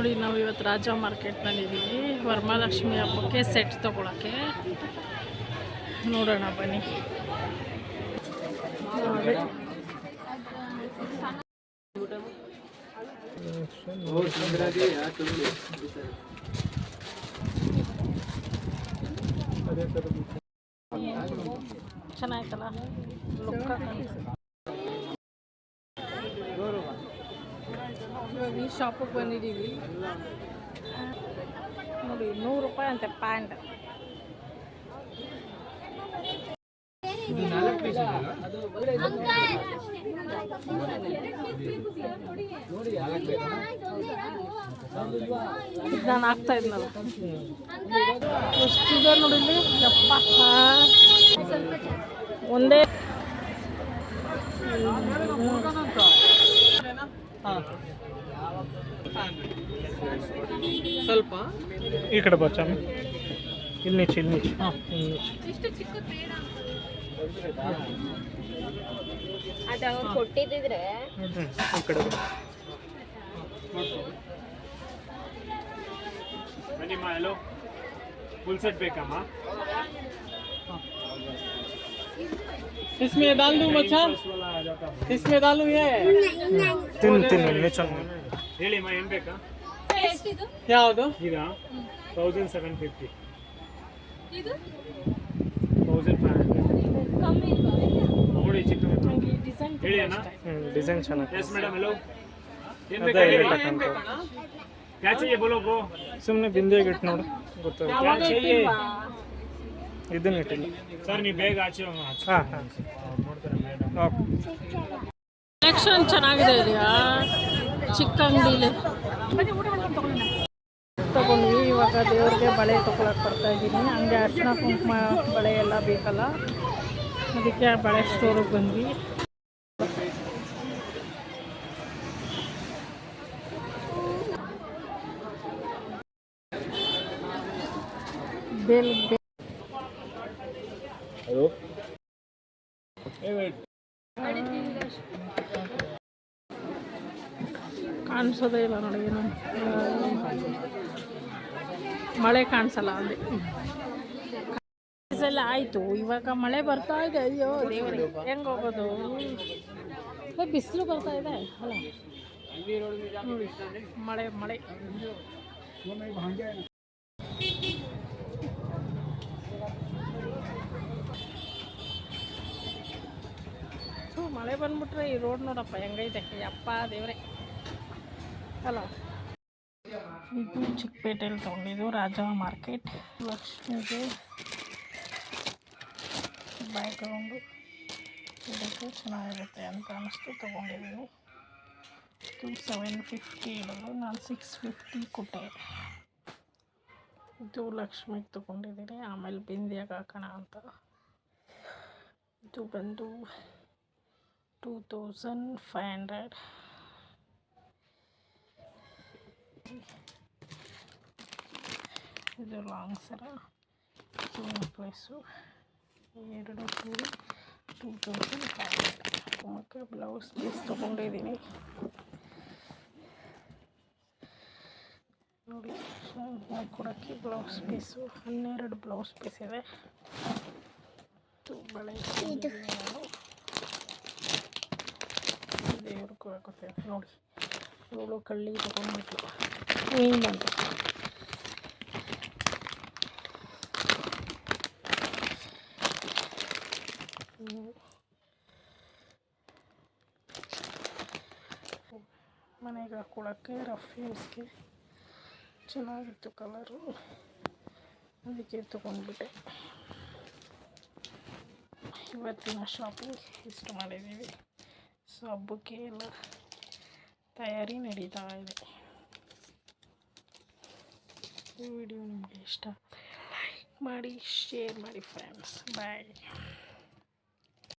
ನೋಡಿ ನಾವು ಇವತ್ತು ರಾಜ ಮಾರ್ಕೆಟ್ನಲ್ಲಿದ್ದೀವಿ ವರಮಹಾಲಕ್ಷ್ಮಿ ಹಬ್ಬಕ್ಕೆ ಸೆಟ್ ತೊಗೊಳಕ್ಕೆ. ನೋಡೋಣ ಬನ್ನಿ. ಚೆನ್ನಾಯ್ತಲ್ಲ? ಇವಾಗ ಈ ಶಾಪಿಗೆ ಬಂದಿದ್ದೀವಿ. ನೋಡಿ ನೂರು ರೂಪಾಯಿ ಅಂತೆ ಪ್ಯಾಂಟ್. ಇದು ನಾನು ಹಾಕ್ತಾ ಇದ್ನಲ್ಲ. ಎಷ್ಟಿದೆ ನೋಡಿ ಇಲ್ಲಿ? ಒಂದೇ ಸ್ವಲ್ಪ ಈ ಕಡೆ ಬಚ್ಚಾಮಿ ಇಲ್ಲಿ ನಿಚ್ಚು ಇಲ್ಲಿ ನಿಚ್ಚು ಹಾಂ ಇಲ್ಲಿ ನಿಚ್ಚು ಅದು ಅವ್ರು ಕೊಟ್ಟಿದ್ದಿದ್ರೆ ಹ್ಞೂ ಈ ಕಡೆ ಬಾ. ಬನ್ನಿಮ್ಮ ಹಲೋ ಫುಲ್ ಸೆಟ್ ಬೇಕಮ್ಮ इसमें डाल दूं बच्चा इसमें डालू ये ತಿನ್ನು ತಿನ್ನು ಇಲ್ಲಿ ನಿಚ್ಚು ಹೇಳಿಮ್ಮ ಏನು ಬೇಕಾ ಯಾವುದು ಇದಾ thousand seven fifty thousand five hundred ನೋಡಿ ಚಿಕ್ಕ ಈ ಡಿಸೈನ್ ಹೇಳಿ ಅಣ್ಣ ಹ್ಞೂ ಡಿಸೈನ್ ಚೆನ್ನಾಗಿ ಎಸ್ ಮೇಡಮ್ ಹಲೋ ಏನು ಅದೇ ಬೇಕಾ ಹೇಳಿ ಹೇಳ್ಬೇಕಂತ. ಏನು ಬೇಕಣ್ಣ क्या चाहिए बोलो ब्रो ಸುಮ್ಮನೆ ಬಿಂದಿಗೆ ಇಟ್ಟು ನೋಡು ಗೊತ್ತಾಗುತ್ತೆ क्या चाहिए ಇದನ್ನ ಇಟ್ಟಿಲ್ಲ ಸರ್ ನೀವು ಬೇಗ ಆಚೆ ಹೋಗೋಣ. ಹಾಂ ಹಾಂ ನೋಡ್ತಾರೆ ಮೇಡಮ್ ಓಕೆ ಕಲೆಕ್ಷನ್ ಚೆನ್ನಾಗಿದೆ ಇದೆಯಾ ಚಿಕ್ಕ ಅಂಗಡಿಲಿ ತಗೊಂಡ್ವಿ. ಇವಾಗ ದೇವ್ರಿಗೆ ಬಳೆ ತೊಗೊಳಕ್ಕೆ ಬರ್ತಾ ಇದ್ದೀನಿ. ಹಂಗೆ ಅರ್ಶಿನ ಕುಂಕುಮ ಬಳೆ ಎಲ್ಲ ಬೇಕಲ್ಲ ಅದಕ್ಕೆ ಬಳೆ ಸ್ಟೋರಿಗೆ ಬಂದ್ವಿ. ಬೇಲ್ ಬೇ ಹಲೋ ಕಾಣಿಸೋದೇ ಇಲ್ಲ ನೋಡಿ ಏನು. ಮಳೆ ಕಾಣಿಸಲ್ಲ ಅಲ್ಲಿ. ಎಲ್ಲ ಆಯಿತು. ಇವಾಗ ಮಳೆ ಬರ್ತಾ ಇದೆ. ಅಯ್ಯೋ, ದೇವರೇ, ಹೆಂಗೆ ಹೋಗೋದು? ಬಿಸಿಲು ಬರ್ತಾ ಇದೆ. ಅಲ್ಲ. ಮಳೆ ಮಳೆ. ಮಳೆ ಬಂದ್ಬಿಟ್ರೆ ಈ ರೋಡ್ ನೋಡಪ್ಪ, ಹೆಂಗೈತೆ. ಅಪ್ಪ ದೇವ್ರೆ. ಅಲ್ಲ ಇದು ಚಿಕ್ಕಪೇಟೆಯಲ್ಲಿ ತೊಗೊಂಡಿದ್ದು ರಾಜ ಮಾರ್ಕೆಟ್. ಲಕ್ಷ್ಮಿಗೆ ಬ್ಯಾಕ್ಗ್ರೌಂಡು ಇದಕ್ಕೆ ಚೆನ್ನಾಗಿರುತ್ತೆ ಅಂತ ಅನ್ನಿಸ್ತು ತೊಗೊಂಡಿದ್ದೀನಿ ಟು ಸೆವೆನ್ ಫಿಫ್ಟಿ ಇರೋದು, ನಾನು ಸಿಕ್ಸ್ ಫಿಫ್ಟಿ ಕೊಟ್ಟೆ. ಇದು ಲಕ್ಷ್ಮಿಗೆ ತೊಗೊಂಡಿದ್ದೀನಿ ಆಮೇಲೆ ಬಿಂದಿಯಾಗ ಹಾಕೋಣ ಅಂತ. ಇದು ಬಂದು ಟೂ ತೌಸಂಡ್ ಫೈವ್ ಹಂಡ್ರೆಡ್ ಇದು ಲಾಂಗ್ ಸರ. ಇದು ನೆಕ್ಲೆಸ್ಸು ಎರಡು ಕೂಡಿ two thousand five hundred blouse piece ತೊಗೊಂಡಿದ್ದೀನಿ ನೋಡಿ ಕೊಡೋಕ್ಕೆ ಬ್ಲೌಸ್ ಪೀಸು ಹನ್ನೆರಡು ಬ್ಲೌಸ್ ಪೀಸ್ ಇದೆ. ತುಂಬ ಬಳೆ ಆಗುತ್ತೆ ನೋಡಿ. ಇವಳು ಕಳ್ಳಿ ತೊಗೊಂಡ್ಬಿಟ್ಟು ಮೀನ್ ಬಂತು ಮನೆಗೆ ಹಾಕ್ಕೊಳಕ್ಕೆ ರಫ್ ಯೂಸ್ಗೆ ಚೆನ್ನಾಗಿತ್ತು ಕಲರು ಅದಕ್ಕೆ ತೊಗೊಂಡ್ಬಿಟ್ಟೆ. ಇವತ್ತಿನ ಶಾಪಿಂಗ್ ಇಷ್ಟು ಮಾಡಿದ್ದೀವಿ. ಸೊ ಹಬ್ಬಕ್ಕೆ ಎಲ್ಲ ತಯಾರಿ ನಡೀತಾ ಇದೆ. ಈ ವಿಡಿಯೋ ನಿಮಗೆ ಇಷ್ಟ ಲೈಕ್ ಮಾಡಿ ಶೇರ್ ಮಾಡಿ ಫ್ರೆಂಡ್ಸ್ ಬಾಯ್